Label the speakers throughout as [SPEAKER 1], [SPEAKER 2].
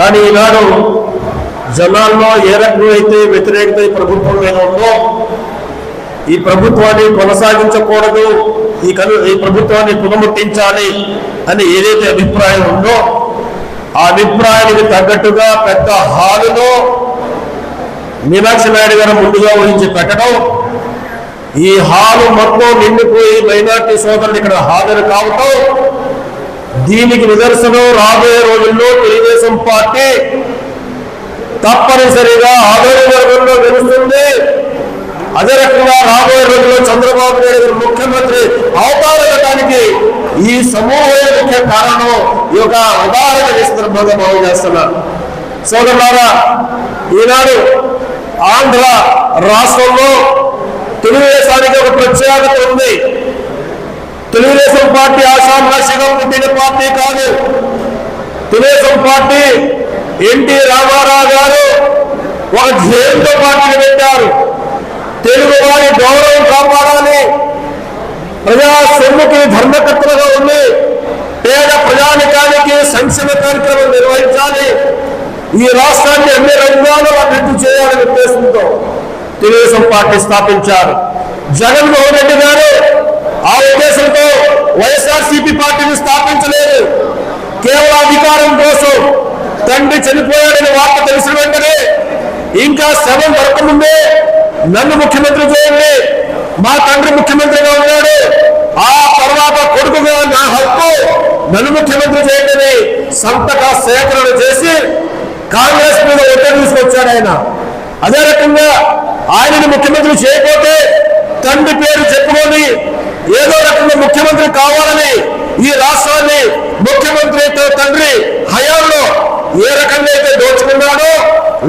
[SPEAKER 1] కానీ ఈనాడు జనాల్లో ఏ రకంగా అయితే వ్యతిరేకత ఈ ప్రభుత్వం మీద ఉందో ఈ ప్రభుత్వాన్ని కొనసాగించకూడదు ఈ కను ఈ ప్రభుత్వాన్ని పునముట్టించాలి అని ఏదైతే అభిప్రాయం ఉందో ఆ అభిప్రాయానికి తగ్గట్టుగా పెద్ద హాలులో మీనాక్షి నాయుడు గారు ముందుగా ఊహించి పెట్టడం ఈ హాలు మొత్తం నిండిపోయి మైనార్టీ సోదరులు ఇక్కడ హాజరు కావటం దీనికి నిదర్శనం రాబోయే రోజుల్లో తెలుగుదేశం పార్టీ తప్పనిసరిగా ఆదరణ వర్గంలో గెలుస్తుంది. అదే రకంగా రాబోయే రోజుల్లో చంద్రబాబు నాయుడు గారు ముఖ్యమంత్రి అవతారగటానికి ఈ సమూహమే ముఖ్య కారణం. ఈ యొక్క ఉదాహరణ సందర్భంగా మనం చేస్తున్నారు సోదరులారా ఈనాడు ఆంధ్ర రాష్ట్రంలో తెలుగుదేశానికి ఒక ప్రత్యేకత ఉంది. తెలుగుదేశం పార్టీ ఆశామాషిగా పుట్టిన పార్టీ కాదు. తెలుగుదేశం పార్టీ ఎన్టీ రామారావు గారు ఒక ధ్యేయంతో పార్టీని పెట్టారు. తెలుగు వారి గౌరవం కాపాడాలి. ప్రజా సొమ్ముకి ధర్మకర్తలుగా ఉంది పేద ప్రజానికానికి సంక్షేమ కార్యక్రమం నిర్వహించాలి. ఈ రాష్ట్రాన్ని అన్ని రంగాలు అభివృద్ధి చేయాలనే ఉద్దేశంతో తెలుగుదేశం పార్టీ స్థాపించారు. జగన్మోహన్ రెడ్డి గారు ఆ ఉద్దేశంతో వైఎస్ఆర్సీపీ పార్టీని స్థాపించలేదు. కేవలం అధికారం కోసం తండ్రి చనిపోయాడని వార్త తెలిసిన వెంటనే ఇంకా శవం దొరకముందే నన్ను ముఖ్యమంత్రి చేయండి. మా తండ్రి ముఖ్యమంత్రిగా ఉన్నాడు. ఆ తర్వాత కొడుకుగా నా హక్కు నన్ను ముఖ్యమంత్రి చేయండి సంతక సేకరణ చేసి కాంగ్రెస్ మీద ఒత్తిడి తీసుకొచ్చాడు ఆయన. అదే రకంగా ఆయనని ముఖ్యమంత్రి చేయకపోతే తండ్రి పేరు చెప్పుకొని ఏదో రకంగా ముఖ్యమంత్రి కావాలని ఈ రాష్ట్రాన్ని ముఖ్యమంత్రితో తండ్రి హయాంలో ఏ రకంగా అయితే దోచుకున్నాడో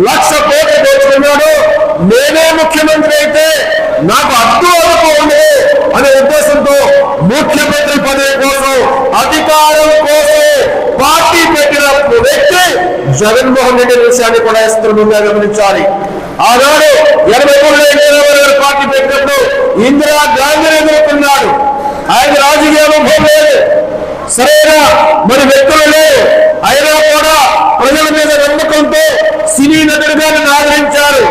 [SPEAKER 1] లక్ష కోట్లు దోచుకున్నాడో నేనే ముఖ్యమంత్రి అయితే నాకు అడ్డు అదుపు ఉంది అనే ఉద్దేశంతో ముఖ్యమంత్రి పదవి కోసం అధికారం కోసం పార్టీ పెట్టిన వ్యక్తి జగన్మోహన్ రెడ్డి విషయాన్ని కూడా ఈ సందర్భంగా గమనించాలి. ఆనాడు ఎనభై మూడు ఎన్టీఆర్ పార్టీ పెట్టినప్పుడు ఇందిరా గాంధీ ఎదుర్కొన్నాడు. ఆయన రాజకీయ అనుభవం లేదు సరైన? మరి వ్యక్తులు లేరు. అయినా కూడా ప్రజల మీద నమ్మకంతో సినీ నటుడుగా నన్ను ఆదరించారు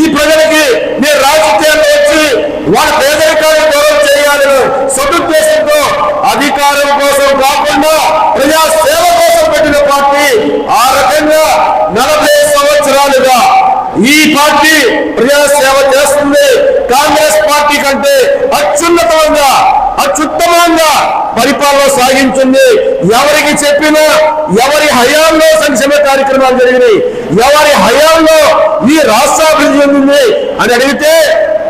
[SPEAKER 1] ఈ ప్రజలకి నేను రాజకీయాల్లో వచ్చి వాళ్ళ పేదరికాన్ని గౌరవం చేయాలని సదుద్దేశంతో అధికారం కోసం కాకుండా ప్రజా సేవ కోసం పెట్టిన పార్టీ ఆ రకంగా నలభై సంవత్సరాలుగా ఈ ప్రజాసేవ సేవ చేస్తుంది. కాంగ్రెస్ పార్టీ కంటే అత్యున్నతంగా అత్యుత్తమంగా పరిపాలన సాగించింది. ఎవరికి చెప్పినా ఎవరి హయాంలో సంక్షేమ కార్యక్రమాలు జరిగినాయి ఎవరి హయాంలో ఈ రాష్ట్రాభివృద్ధి చెందింది అని అడిగితే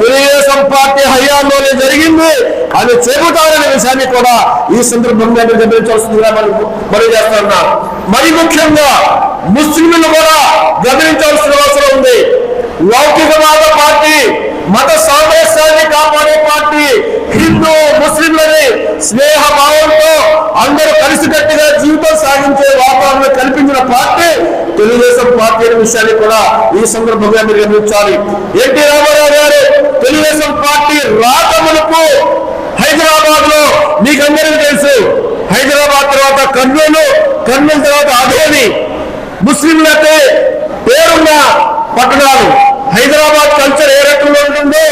[SPEAKER 1] తెలుగుదేశం పార్టీ హయాంలోనే జరిగింది అని చెబుతారనే విషయాన్ని కూడా ఈ సందర్భంగా మీరు గమనించాల్సిందిగా మనం మనం చేస్తున్నా మరి ముఖ్యంగా ముస్లింలు కూడా గమనించాల్సిన అవసరం ఉంది. లౌకికవాద పార్టీ మత సామరస్యాన్ని కాపాడే పార్టీ హిందూ ముస్లింలని స్నేహ భావంతో అందరూ కలిసికట్టుగా జీవితం సాగించే వాతావరణం కల్పించిన పార్టీ తెలుగుదేశం పార్టీ అనే విషయాన్ని కూడా ఈ సందర్భంగా మీరు గమనించాలి. ఎన్టీ రామారావు గారు తెలుగుదేశం పార్టీ రాకములకు హైదరాబాద్లో మీకందరికీ తెలుసు హైదరాబాద్ తర్వాత కర్నూలు కర్నూలు తర్వాత అధోని ముస్లింలకి పేరున్న పట్టణాలు హైదరాబాద్ కల్చర్ ఏ రకంగా ఉంటుందో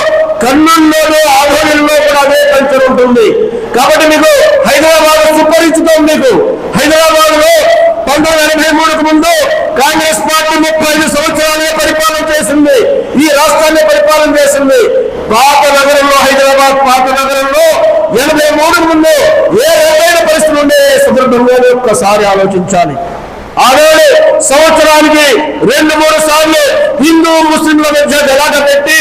[SPEAKER 1] కర్నూలులోనూ ఆధ్వర్యంలో కూడా అదే కల్చర్ ఉంటుంది కాబట్టి మీకు హైదరాబాద్ సుపరిచితం మీకు. హైదరాబాద్లో పంతొమ్మిది ఎనభై మూడుకు ముందు కాంగ్రెస్ పార్టీ ముప్పై ఐదు సంవత్సరాలే పరిపాలన చేసింది. ఈ రాష్ట్రాన్ని పరిపాలన చేసింది. పాత నగరంలో హైదరాబాద్ పాత నగరంలో ఎనభై మూడు ముందు ఏ రకమైన పరిస్థితులు ఉండే సందర్భంలో ఒక్కసారి ఆలోచించాలి. ఆనాడు సంవత్సరానికి రెండు మూడు సార్లు హిందూ ముస్లింల మధ్య గలాట పెట్టి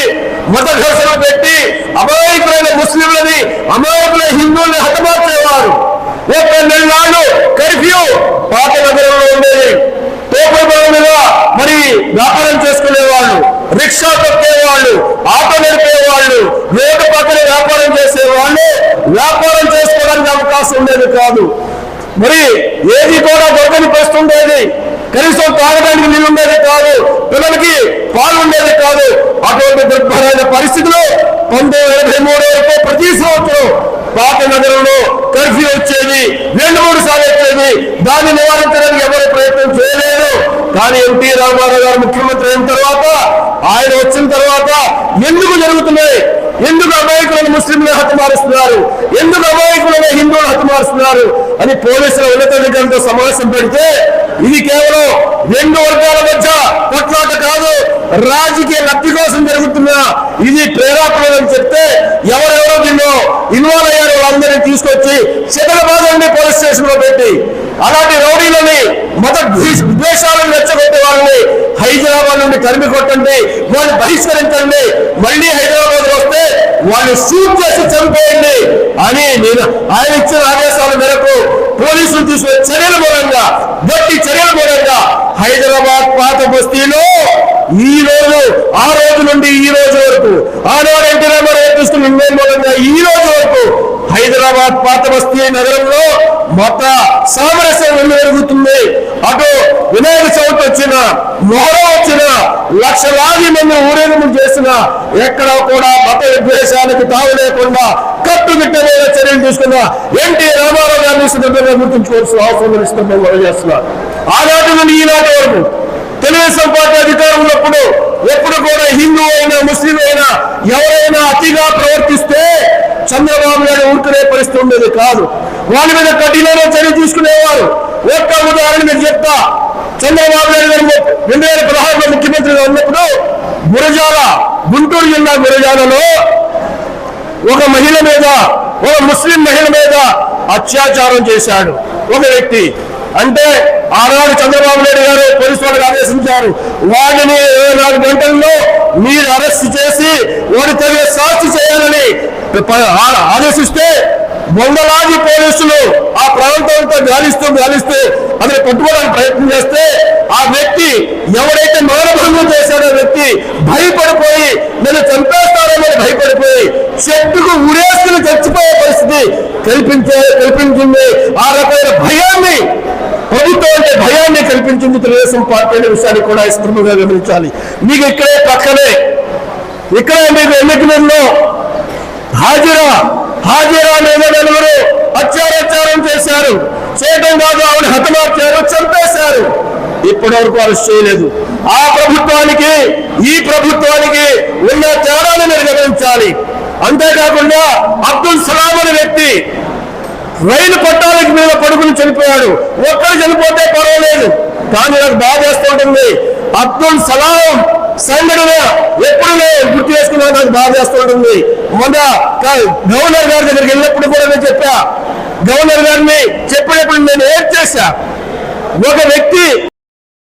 [SPEAKER 1] మత ఘర్షణ పెట్టి అమాయకులైన ముస్లింలని అమాయకులైన హిందువుల్ని హతమార్చేవారు. ఒక్క నాడు కర్ఫ్యూ పాత నగరంలో ఉండేది. తోపుడు మీద మరి వ్యాపారం చేసుకునేవాళ్ళు రిక్షా తొక్కేవాళ్ళు ఆటో నడిపేవాళ్ళు రోడ్డు పక్కన వ్యాపారం చేసేవాళ్ళు వ్యాపారం చేసుకోవడానికి అవకాశం ఉండేది కాదు. మరి ఏది కూడా దొరకని పరిస్థితి ఉండేది. కనీసం తాగడానికి నీళ్ళుండేది కాదు పిల్లలకి పాలు ఉండేది కాదు. అటువంటి దుర్భరమైన పరిస్థితిలో పంతొమ్మిది ఎనభై మూడు వరకు ప్రతి సంవత్సరం పాత నగరంలో కర్ఫ్యూ వచ్చేది రెండు మూడు సార్లు వచ్చేది. దాన్ని నివారించడానికి ఎవరు ప్రయత్నం చేయలేదు. కానీ ఎన్టీ రామారావు గారు ముఖ్యమంత్రి అయిన తర్వాత ఆయన వచ్చిన తర్వాత ఎందుకు జరుగుతున్నాయి? ఎందుకు అమాయకులను ముస్లింలు హతమారుస్తున్నారు ఎందుకు అమాయకులను హిందువులు హతమారుస్తున్నారు అని పోలీసుల ఉన్నతాధికారులతో సమావేశం పెడితే ఇది కేవలం రెండు వర్గాల మధ్య కొట్లాట కాదు రాజకీయ లబ్ధి కోసం జరుగుతున్న ఇది ప్రేరాత్మకం అని చెప్తే ఎవరెవరో దీనిలో ఇన్వాల్వ్ అయ్యారు వాళ్ళందరినీ తీసుకొచ్చి శతలబాదండి పోలీస్ స్టేషన్లో పెట్టి అలాంటి రౌడీలని మత ద్వేష- ద్వేషాలను రెచ్చగొట్టే వాళ్ళని హైదరాబాద్ నుండి తరిమి కొట్టండి వాళ్ళని బహిష్కరించండి మళ్ళీ హైదరాబాద్ వస్తే వాళ్ళు షూట్ చేసి చంపేయండి అని నేను ఆయన ఇచ్చిన ఆదేశాల మేరకు పోలీసులు తీసుకునే చర్యల మూలంగా గట్టి చర్యల మూలంగా హైదరాబాద్ పాత బస్తీలో ఈ రోజు ఆ రోజు నుండి ఈ రోజు వరకు ఆనాడు ఎన్టీ రామారావు తీసుకున్న నిర్ణయం మూలంగా ఈ రోజు వరకు హైదరాబాద్ పాత బస్తీ నగరంలో మత సామరస్యం వెళ్ళి జరుగుతుంది అటు వినాయక చవితి వచ్చిన మొహరం లక్షలాది మంది ఊరేగింపు చేసిన ఎక్కడ కూడా మత విద్వేషానికి తావు లేకుండా కట్టుదిట్టమైన చర్యలు తీసుకున్న ఎన్టీ రామారావు గారిని సందర్భంగా గుర్తుంచుకోవాల్సిన అవసరం ఇష్టం మనం చేస్తున్నారు ఆనాటి నుండి ఈనాటి వరకు తెలుగుదేశం పార్టీ అధికారం ఉన్నప్పుడు ఎప్పుడు కూడా హిందూ అయినా ముస్లిం అయినా ఎవరైనా అతిగా ప్రవర్తిస్తే చంద్రబాబు నాయుడు ఊరుకునే పరిస్థితి ఉండేది కాదు వాళ్ళ మీద కఠినమైన చర్య తీసుకునేవారు ఒక్క ఉదాహరణ మీకు చెప్తా చంద్రబాబు నాయుడు గారు రెండు వేల పదహారులో ముఖ్యమంత్రిగా ఉన్నప్పుడు గురజాల గుంటూరు జిల్లా గురజాలలో ఒక మహిళ మీద ఒక ముస్లిం మహిళ మీద అత్యాచారం చేశాడు ఒక వ్యక్తి. అంటే ఆనాడు చంద్రబాబు నాయుడు గారు పోలీసు వాళ్ళకి ఆదేశించారు వాడిని ఇరవై నాలుగు గంటల్లో మీరు అరెస్ట్ చేసి వాడి తగిన సాక్షి చేయాలని ఆదేశిస్తే వందలాది పోలీసులు ఆ ప్రాంతంతో గాలిస్తూ గాలిస్తూ అతను పట్టుకోవడానికి ప్రయత్నం చేస్తే ఆ వ్యక్తి ఎవరైతే మానభంగం చేశాడో వ్యక్తి భయపడిపోయి నేను చంపేస్తాడని భయపడిపోయి చెట్టుకు ఉరేసుకుని చచ్చిపోయే పరిస్థితి కల్పించే కల్పించింది. ఆ రకమైన భయాన్ని ప్రభుత్వం అంటే భయాన్ని కల్పించింది తెలుగుదేశం పార్టీ అనే విషయాన్ని కూడా ఈ సందర్భంగా గమనించాలి మీకు ఇక్కడే పక్కనే ఇక్కడే మీకు ఎన్నికలలో హాజరా హాజీరా మీద నలుగురు అత్యాచారం చేశారు. చేయటం కాదు ఆవిడ హతమార్చారు చంపేశారు. ఇప్పటి వరకు అరెస్ట్ చేయలేదు. ఆ ప్రభుత్వానికి ఈ ప్రభుత్వానికి ఉన్న తేడాను మీరు గమనించాలి. అంతేకాకుండా అబ్దుల్ సలాం అనే వ్యక్తి రైలు పట్టాలకి మీద పడుకుని చనిపోయాడు. ఒక్కరు చనిపోతే పర్వాలేదు. కానీ నాకు బాధ చేస్తుంటుంది అబ్దుల్ సలాం సంఘటన ఎప్పుడు గుర్తు చేసుకున్నా నాకు బాధ చేస్తుంటుంది మొన్న గవర్నర్ గారి దగ్గరికి వెళ్ళినప్పుడు కూడా నేను చెప్పా. గవర్నర్ గారిని చెప్పినప్పుడు నేను ఏం చేశా? ఒక వ్యక్తి